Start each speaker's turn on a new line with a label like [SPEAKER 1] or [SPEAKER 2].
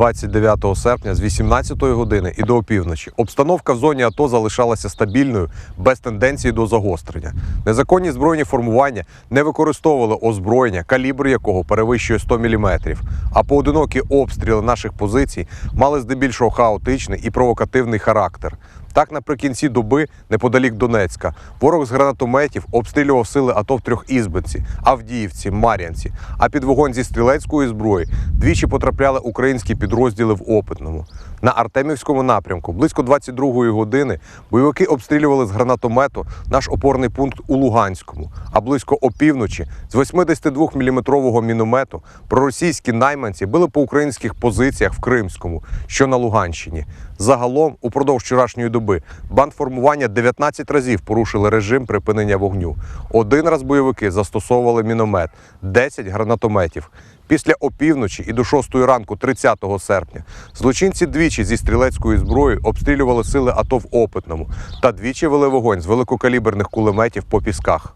[SPEAKER 1] 29 серпня з 18 години і до опівночі. Обстановка в зоні АТО залишалася стабільною, без тенденції до загострення. Незаконні збройні формування не використовували озброєння, калібр якого перевищує 100 мм, а поодинокі обстріли наших позицій мали здебільшого хаотичний і провокативний характер. Так, наприкінці доби, неподалік Донецька, ворог з гранатометів обстрілював сили АТО в Трьохізбинці, Авдіївці, Мар'янці. А під вогонь зі стрілецької зброї двічі потрапляли українські підрозділи в Опитному. На Артемівському напрямку близько 22-ї години бойовики обстрілювали з гранатомету наш опорний пункт у Луганському. А близько опівночі з 82-мм міномету проросійські найманці били по українських позиціях в Кримському, що на Луганщині. Загалом, упродовж вчорашньої доби, бандформування 19 разів порушили режим припинення вогню. Один раз бойовики застосовували міномет, 10 гранатометів. Після опівночі і до 6 ранку 30 серпня злочинці двічі зі стрілецької зброї обстрілювали сили АТО в Опитному та двічі вели вогонь з великокаліберних кулеметів по пісках.